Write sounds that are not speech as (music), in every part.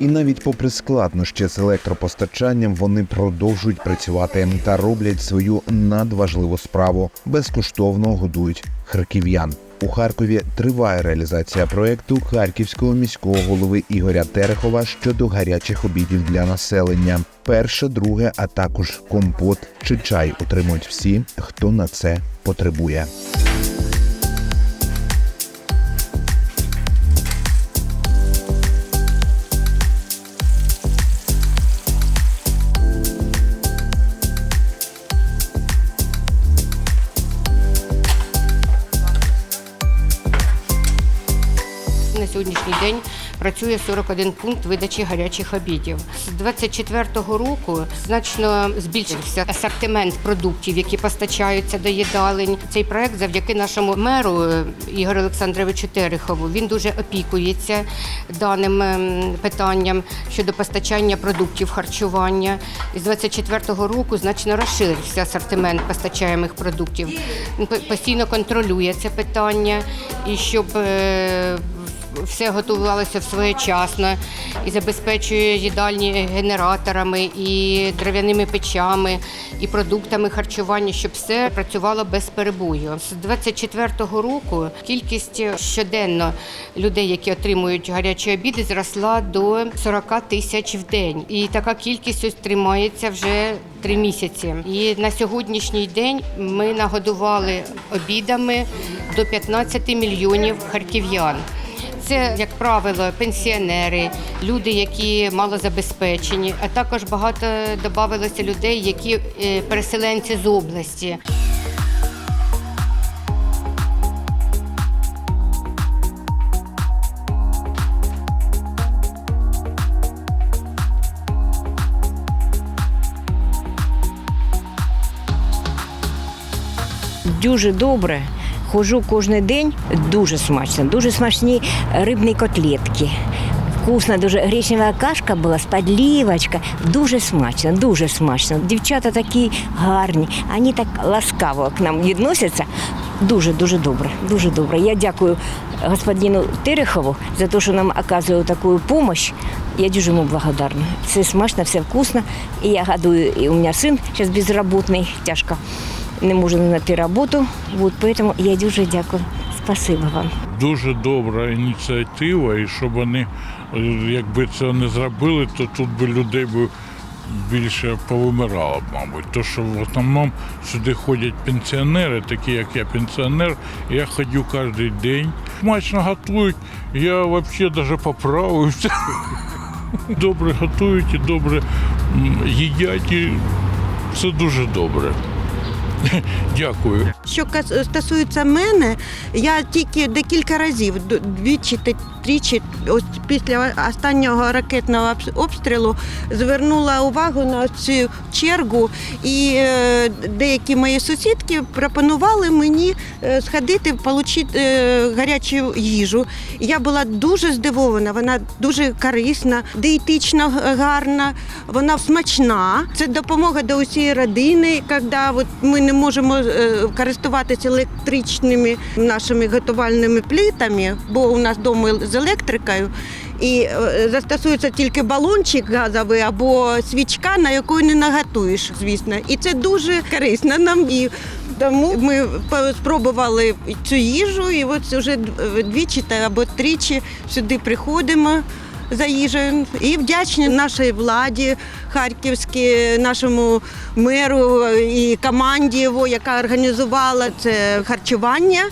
І навіть попри складнощі з електропостачанням, вони продовжують працювати та роблять свою надважливу справу безкоштовно годують харків'ян. У Харкові триває реалізація проекту харківського міського голови Ігоря Терехова щодо гарячих обідів для населення. Перше, друге, а також компот чи чай отримують всі, хто на це потребує. Сьогоднішній день працює 41 пункт видачі гарячих обідів. З 24-го року значно збільшився асортимент продуктів, які постачаються до їдалень. Цей проект завдяки нашому меру е, Ігорю Олександровичу Терехову. Він дуже опікується даним ем, питанням щодо постачання продуктів харчування. І з 24-го року значно розширився асортимент постачаємих продуктів. Постійно контролює це питання і щоб е, все готувалося своєчасно і забезпечує їдальні генераторами, і дерев'яними печами, і продуктами харчування, щоб все працювало без перебою. З 24-го року кількість щоденно людей, які отримують гарячі обіди, зросла до 40 тисяч в день. І така кількість ось тримається вже три місяці. І на сьогоднішній день ми нагодували обідами до 15 мільйонів харків'ян. Це, як правило, пенсіонери, люди, які малозабезпечені, а також багато додавалося людей, які е, переселенці з області. Дуже добре. Ходжу кожен день, дуже смачно, дуже смачні рибні котлетки. Вкусна, дуже гречнева кашка була з підлівочка. Дуже смачно, дуже смачно. Дівчата такі гарні, вони так ласкаво к нам відносяться. Дуже дуже добре, дуже добре. Я дякую господину Терехову за те, що нам оказує таку допомогу. Я дуже йому благодарна. Все смачно, все вкусно. І я гадую, і у мене син зараз безробітний, тяжко не можу знайти роботу. Вот, поэтому я дуже дякую. Спасибо вам. дуже добра ініціатива, і щоб вони, якби це не зробили, то тут би людей би більше повимирало, мабуть. То що в основному сюди ходять пенсіонери, такі як я пенсіонер, я ходю кожен день. Смачно готують, я взагалі навіть поправився. (laughs) Добре готують і добре їдять, і це дуже добре. (laughs) Дякую. Що стосується мене, я тільки декілька разів, двічі тричі, після останнього ракетного обстрілу звернула увагу на цю чергу, і е, деякі мої сусідки пропонували мені е, сходити, отримати гарячу їжу. Я була дуже здивована, вона дуже корисна, дієтично гарна, вона смачна. Це допомога до усієї родини, коли ми не можемо е, користуватися електричними нашими готувальними плитами, бо у нас вдома з електрикою. І е, застосується тільки балончик газовий або свічка, на яку не наготуєш, звісно. І це дуже корисно нам. І тому ми спробували цю їжу, і от вже двічі та або тричі сюди приходимо за їжею. І вдячні нашій владі харківській, нашому меру і команді, яка організувала це харчування.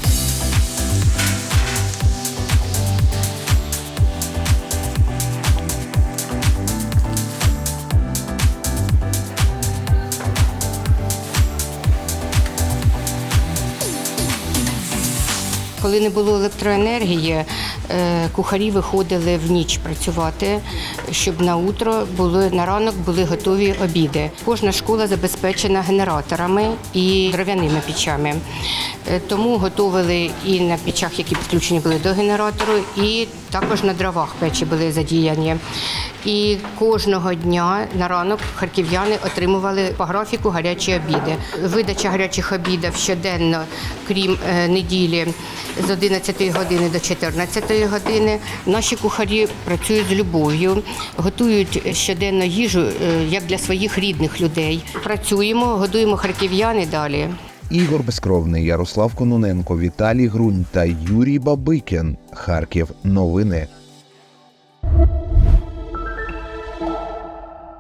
Коли не було електроенергії, кухарі виходили в ніч працювати, щоб на утро були на ранок були готові обіди. Кожна школа забезпечена генераторами і дерев'яними печами. Е, Тому готували і на печах, які підключені були до генератору, і також на дровах печі були задіяні. І кожного дня на ранок харків'яни отримували по графіку гарячі обіди. Видача гарячих обідів щоденно, крім е, неділі, з 11 години до 14 години. Наші кухарі працюють з любов'ю, готують щоденно їжу е, як для своїх рідних людей. Працюємо, годуємо харків'ян і далі. Ігор Безкровний, Ярослав Кононенко, Віталій Грунь та Юрій Бабикін. Харків. Новини.